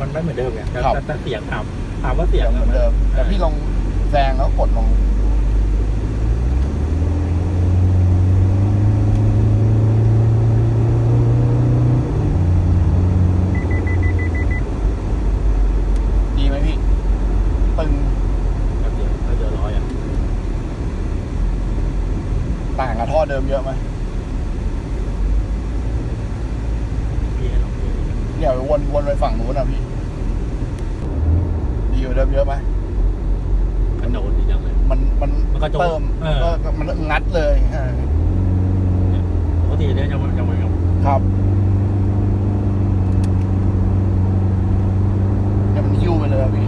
มันไม่เหมือนเดิมไงแต่ครับ แต่แต่เสียงถามถามว่าเสียงเหมือนเดิมแต่พี่ลองแซงแล้วกดลองดูดีไหมพี่ตึงแบบเดียวเดียวร้อยอะต่างกับท่อเดิมเยอะไหม พี่ให้ลองดู เดี๋ย ววนวนไปฝั่งนู้นนะพี่ ดีกว่าเดิมเยอะไหมกระโดดดีจังเลย มันมันมันกระโจนเติมเออ ก็มันงัดเลยฮะปกติเนี่ยยังไม่ยังไม่ยังครับเนี่ยมันหิ้วไปเลยอะพี่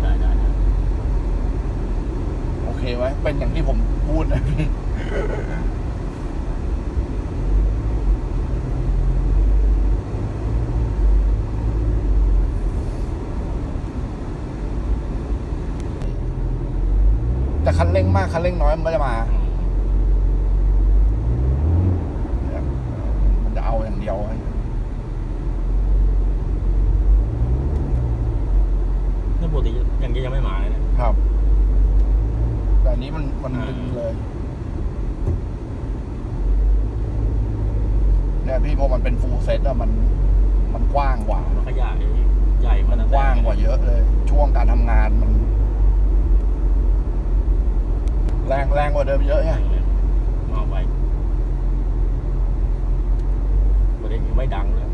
ได้ได้ได้โอเคไหมเป็นอย่างที่ผมพูดนะพี่ แต่คันเร่งมากคันเร่งน้อยมันก็จะมาเนี่ยมันจะเอาอย่างเดียวไอ้นี่ปกติอย่างนี้ยังไม่มาเลยเนี่ยครับ แต่อันนี้มันมันอ่าดึงเลยเนี่ยพี่พอมันเป็นฟูลเซ็ตอะมันมันกว้างกว่ามันขยายใหญ่มันกว้างกว่าเยอะเลย ช่วงการทำงานมัน แรงแรงกว่าเดิมเยอะไงมาไวประเด็นยังไม่ดังเลย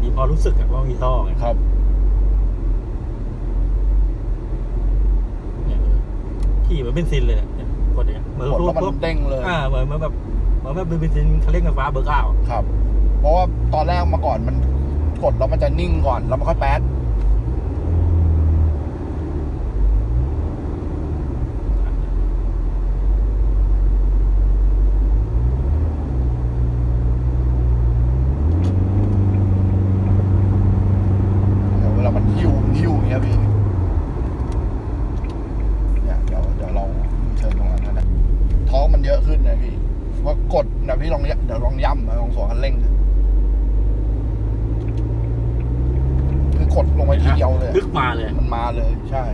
มีพอรู้สึกอะว่ามีท่อไงครับเนี่ยขี่เหมือนเบนซินเลยเนี่ยเนี่ยกดเนี่ยเหมือนกดพวแล้กวมันพวกเด้งเลยอ่าเหมือนเหมือนแบบเหมือนแบบเบนซินคันเร่งไฟฟ้าเบอร์เก้าครับ เพราะว่าตอนแรกมาก่อนมันกดแล้วมันจะนิ่งก่อนแล้วมันค่อยแป๊ดเดี๋ยวเวลามันหิ้ วหิ้วอย่างเงี้ยพี่เนี่ยเดี๋ยวเดี๋ยวเราเชิญตรงนั้นนะท้องมันเยอะขึ้นนะพี่ว่ากดนะพี่ลองยเดี๋ยวลองย่ำนะลองสวนคันเร่งนะคือกดลงไปทีเดียวเลย ลึกมาเลย มันมาเลย ใช่